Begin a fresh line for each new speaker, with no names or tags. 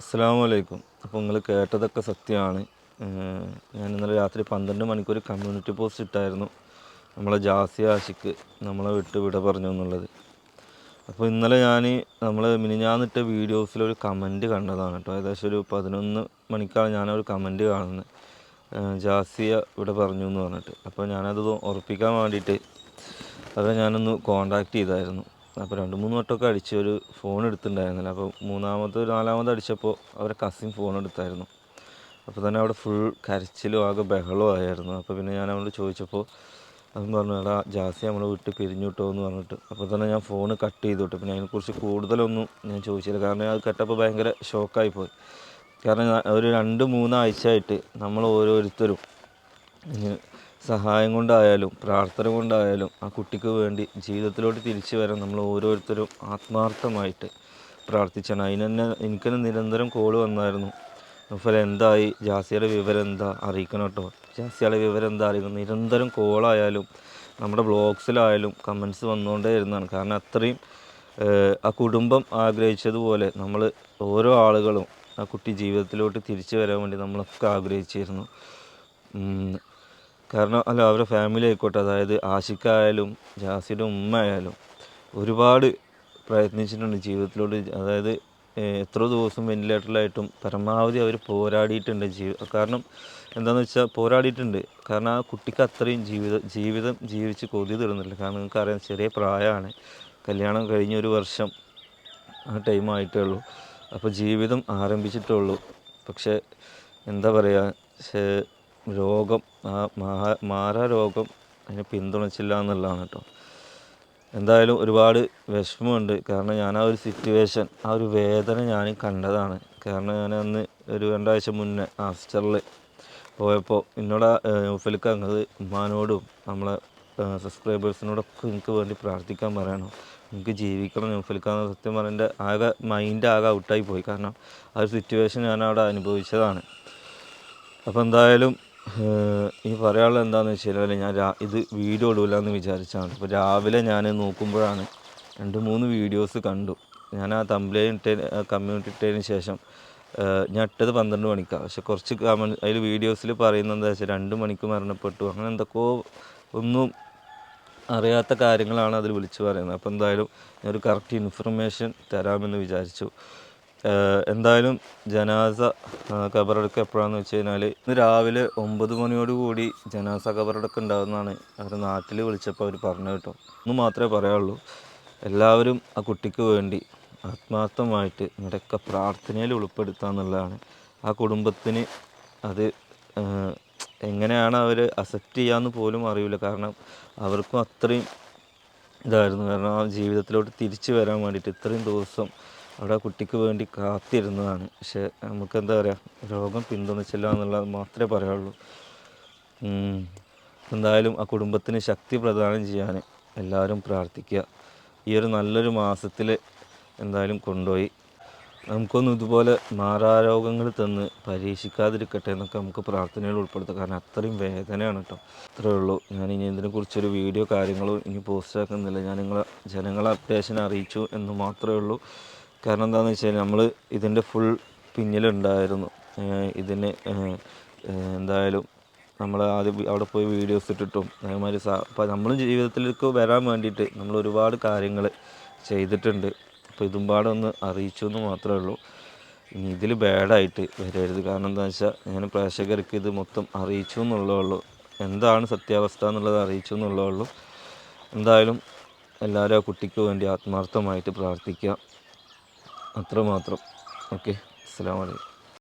അസ്സാം വലൈക്കും അപ്പോൾ നിങ്ങൾ കേട്ടതൊക്കെ സത്യമാണ്. ഞാൻ ഇന്നലെ രാത്രി പന്ത്രണ്ട് മണിക്കൂർ കമ്മ്യൂണിറ്റി പോസ്റ്റ് ഇട്ടായിരുന്നു. നമ്മളെ ജാസി ആഷിക്ക് നമ്മളെ വിട്ട് വിട പറഞ്ഞു എന്നുള്ളത്. അപ്പോൾ ഇന്നലെ ഞാൻ നമ്മൾ മിനിഞ്ഞാന്നിട്ട വീഡിയോസിലൊരു കമന്റ് കണ്ടതാണ് കേട്ടോ. ഏകദേശം ഒരു പതിനൊന്ന് മണിക്കാണ് ഞാനൊരു കമന്റ് കാണുന്നത്. ജാസിയ ഇവിടെ പറഞ്ഞു എന്ന് പറഞ്ഞിട്ട്. അപ്പോൾ ഞാനത് ഉറപ്പിക്കാൻ വേണ്ടിയിട്ട് അവരെ ഞാനൊന്ന് കോണ്ടാക്ട് ചെയ്തായിരുന്നു. അപ്പോൾ രണ്ട് മൂന്ന് വട്ടമൊക്കെ അടിച്ച് ഒരു ഫോൺ എടുത്തിട്ടുണ്ടായിരുന്നില്ല. അപ്പോൾ മൂന്നാമത് നാലാമത് അടിച്ചപ്പോൾ അവരെ കസിൻ ഫോൺ എടുത്തായിരുന്നു. അപ്പോൾ തന്നെ അവിടെ ഫുൾ കരച്ചിലും ആകെ ബഹളവും ആയിരുന്നു. അപ്പോൾ പിന്നെ ഞാൻ അവനോട് ചോദിച്ചപ്പോൾ അവൻ പറഞ്ഞു എടാ ജാസി നമ്മളെ വിട്ട് പിരിഞ്ഞു വിട്ടോ എന്ന് പറഞ്ഞിട്ട്. അപ്പോൾ തന്നെ ഞാൻ ഫോൺ കട്ട് ചെയ്തു വിട്ടു. പിന്നെ അതിനെക്കുറിച്ച് കൂടുതലൊന്നും ഞാൻ ചോദിച്ചില്ല. കാരണം അത് കേട്ടപ്പോൾ ഭയങ്കര ഷോക്കായി പോയി. കാരണം ഒരു രണ്ട് മൂന്നാഴ്ചയായിട്ട് നമ്മൾ ഓരോരുത്തരും സഹായം കൊണ്ടായാലും പ്രാർത്ഥന കൊണ്ടായാലും ആ കുട്ടിക്ക് വേണ്ടി ജീവിതത്തിലോട്ട് തിരിച്ചു വരാൻ നമ്മൾ ഓരോരുത്തരും ആത്മാർത്ഥമായിട്ട് പ്രാർത്ഥിച്ചാണ്. അതിന് തന്നെ എനിക്ക് നിരന്തരം കോൾ വന്നായിരുന്നു. നഫൽ എന്തായി? ജാസിയുടെ വിവരം എന്താ? അറിയിക്കണം കേട്ടോ. ജാസിയുടെ വിവരം എന്താ അറിയിക്കണം നിരന്തരം കോളായാലും നമ്മുടെ ബ്ലോഗ്സിലായാലും കമൻസ് വന്നുകൊണ്ടേ ഇരുന്നതാണ് കാരണം അത്രയും ആ കുടുംബം ആഗ്രഹിച്ചതുപോലെ നമ്മൾ ഓരോ ആളുകളും ആ കുട്ടി ജീവിതത്തിലോട്ട് തിരിച്ചു വരാൻ വേണ്ടി നമ്മളൊക്കെ ആഗ്രഹിച്ചിരുന്നു. കാരണം അല്ല അവരുടെ ഫാമിലി ആയിക്കോട്ടെ. അതായത് ആശിക്കായാലും ജാസിയുടെ ഉമ്മ ആയാലും ഒരുപാട് പ്രയത്നിച്ചിട്ടുണ്ട് ജീവിതത്തിലോട്ട്. അതായത് എത്ര ദിവസം വെന്റിലേറ്ററിലായിട്ടും പരമാവധി അവർ പോരാടിയിട്ടുണ്ട് ജീവി. കാരണം എന്താണെന്ന് വെച്ചാൽ പോരാടിയിട്ടുണ്ട്. കാരണം ആ കുട്ടിക്ക് അത്രയും ജീവിത ജീവിതം ജീവിച്ച് കൊതി തീർന്നില്ല. കാരണം നിങ്ങൾക്കറിയാം ചെറിയ പ്രായമാണ്. കല്യാണം കഴിഞ്ഞ ഒരു വർഷം ആ ടൈം ആയിട്ടേ ഉള്ളൂ അപ്പോൾ ജീവിതം ആരംഭിച്ചിട്ടേ ഉള്ളൂ പക്ഷേ എന്താ പറയുക രോഗം ആ മാറാ രോഗം അതിനെ പിന്തുണച്ചില്ല എന്നുള്ളതാണ് കേട്ടോ. എന്തായാലും ഒരുപാട് വിഷമമുണ്ട്. കാരണം ഞാൻ ആ ഒരു സിറ്റുവേഷൻ ആ ഒരു വേദന ഞാൻ കണ്ടതാണ്. കാരണം ഞാൻ അന്ന് ഒരു രണ്ടാഴ്ച മുന്നേ ആസ്റ്ററിൽ പോയപ്പോൾ എന്നോട് ഉഫലിക്ക് അങ്ങത് ഉമ്മാനോടും നമ്മളെ സബ്സ്ക്രൈബേഴ്സിനോടൊക്കെ എനിക്ക് വേണ്ടി പ്രാർത്ഥിക്കാൻ പറയണം. എനിക്ക് ജീവിക്കണം. ന്യൂഫലിക്കാന്ന് സത്യം പറഞ്ഞ ആകെ മൈൻഡ് ആകെ ഔട്ടായി പോയി. കാരണം ആ ഒരു സിറ്റുവേഷൻ ഞാൻ അവിടെ അനുഭവിച്ചതാണ്. അപ്പോൾ എന്തായാലും ഈ പറയാനുള്ളത് എന്താണെന്ന് വെച്ച് കഴിഞ്ഞാൽ ഞാൻ ഇത് വീഡിയോ ഇടൂല എന്ന് വിചാരിച്ചാണ്. അപ്പോൾ രാവിലെ ഞാൻ നോക്കുമ്പോഴാണ് രണ്ട് മൂന്ന് വീഡിയോസ് കണ്ടു. ഞാൻ ആ തമ്പ്ലൈൻ ഇട്ട കമ്മ്യൂണിറ്റി ഇട്ടതിന് ശേഷം ഞാൻ ഇട്ടത് പന്ത്രണ്ട് മണിക്കാണ് പക്ഷെ കുറച്ച് കമൻ അതിൽ വീഡിയോസിൽ പറയുന്നത് എന്താ വെച്ചാൽ രണ്ട് മണിക്ക് മരണപ്പെട്ടു. അങ്ങനെ എന്തൊക്കെയോ ഒന്നും അറിയാത്ത കാര്യങ്ങളാണ് അതിൽ വിളിച്ചു പറയുന്നത്. അപ്പോൾ എന്തായാലും ഞാനൊരു കറക്റ്റ് ഇൻഫർമേഷൻ തരാമെന്ന് വിചാരിച്ചു. എന്തായാലും ജനാസ ഖബറടക്കം എപ്പോഴാണെന്ന് വെച്ച് കഴിഞ്ഞാൽ ഇന്ന് രാവിലെ ഒമ്പത് മണിയോട് കൂടി ജനാസ ഖബറടക്കം ഉണ്ടാകുന്നതാണ് അവർ നാട്ടിൽ വിളിച്ചപ്പോൾ അവർ പറഞ്ഞു കേട്ടോ. ഒന്ന് മാത്രമേ പറയാനുള്ളൂ എല്ലാവരും ആ കുട്ടിക്ക് വേണ്ടി ആത്മാർത്ഥമായിട്ട് നിങ്ങളുടെയൊക്കെ പ്രാർത്ഥനയിൽ ഉൾപ്പെടുത്തുക എന്നുള്ളതാണ്. ആ കുടുംബത്തിന് അത് എങ്ങനെയാണ് അവർ അക്സെപ്റ്റ് ചെയ്യാമെന്ന് പോലും അറിയില്ല. കാരണം അവർക്കും അത്രയും ഇതായിരുന്നു. കാരണം ആ ജീവിതത്തിലോട്ട് തിരിച്ചു വരാൻ വേണ്ടിയിട്ട് ഇത്രയും ദിവസം അവിടെ കുട്ടിക്ക് വേണ്ടി കാത്തിരുന്നതാണ്. പക്ഷെ നമുക്ക് എന്താ പറയുക രോഗം പിന്തുണച്ചില്ല എന്നുള്ളത് മാത്രമേ പറയുള്ളൂ എന്തായാലും ആ കുടുംബത്തിന് ശക്തി പ്രദാനം ചെയ്യാൻ എല്ലാവരും പ്രാർത്ഥിക്കുക. ഈ ഒരു നല്ലൊരു മാസത്തിൽ എന്തായാലും കൊണ്ടുപോയി. നമുക്കൊന്നും ഇതുപോലെ മാറാരോഗങ്ങൾ തന്ന് പരീക്ഷിക്കാതിരിക്കട്ടെ എന്നൊക്കെ നമുക്ക് പ്രാർത്ഥനയിൽ ഉൾപ്പെടുത്താം കാരണം അത്രയും വേദനയാണ് കേട്ടോ. അത്രേ ഉള്ളൂ. ഞാൻ ഇനി ഇതിനെക്കുറിച്ചൊരു വീഡിയോ കാര്യങ്ങളോ ഇനി പോസ്റ്റ് ആക്കുന്നില്ല. ഞാൻ നിങ്ങളെ ജനങ്ങളെ അപ്ഡേഷൻ അറിയിച്ചു എന്ന് മാത്രമേ ഉള്ളൂ. കാരണം എന്താണെന്ന് വെച്ചാൽ നമ്മൾ ഇതിന്റെ ഫുൾ പിന്നിലുണ്ടായിരുന്നു. ഇതിന് എന്തായാലും നമ്മൾ ആദ്യം അവിടെ പോയി വീഡിയോസ് ഇട്ടിട്ടും അതേമാതിരി സാ അപ്പം നമ്മൾ ജീവിതത്തിലേക്ക് വരാൻ വേണ്ടിയിട്ട് നമ്മൾ ഒരുപാട് കാര്യങ്ങൾ ചെയ്തിട്ടുണ്ട്. അപ്പോൾ ഇതും പാടെ ഒന്ന് അറിയിച്ചു എന്ന് മാത്രമേ ഉള്ളൂ. ഇനി ഇതിൽ ബാഡായിട്ട് വരരുത്. കാരണം എന്താ വെച്ചാൽ ഞാൻ പ്രേക്ഷകർക്ക് ഇത് മൊത്തം അറിയിച്ചു എന്നുള്ളതുള്ളൂ എന്താണ് സത്യാവസ്ഥ എന്നുള്ളത് അറിയിച്ചു എന്നുള്ളതുള്ളൂ എന്തായാലും എല്ലാവരും ആ കുട്ടിക്ക് വേണ്ടി ആത്മാർത്ഥമായിട്ട് പ്രാർത്ഥിക്കുക അത്രമാത്രം. ഓക്കെ. അസ്സാം വലൈക്കും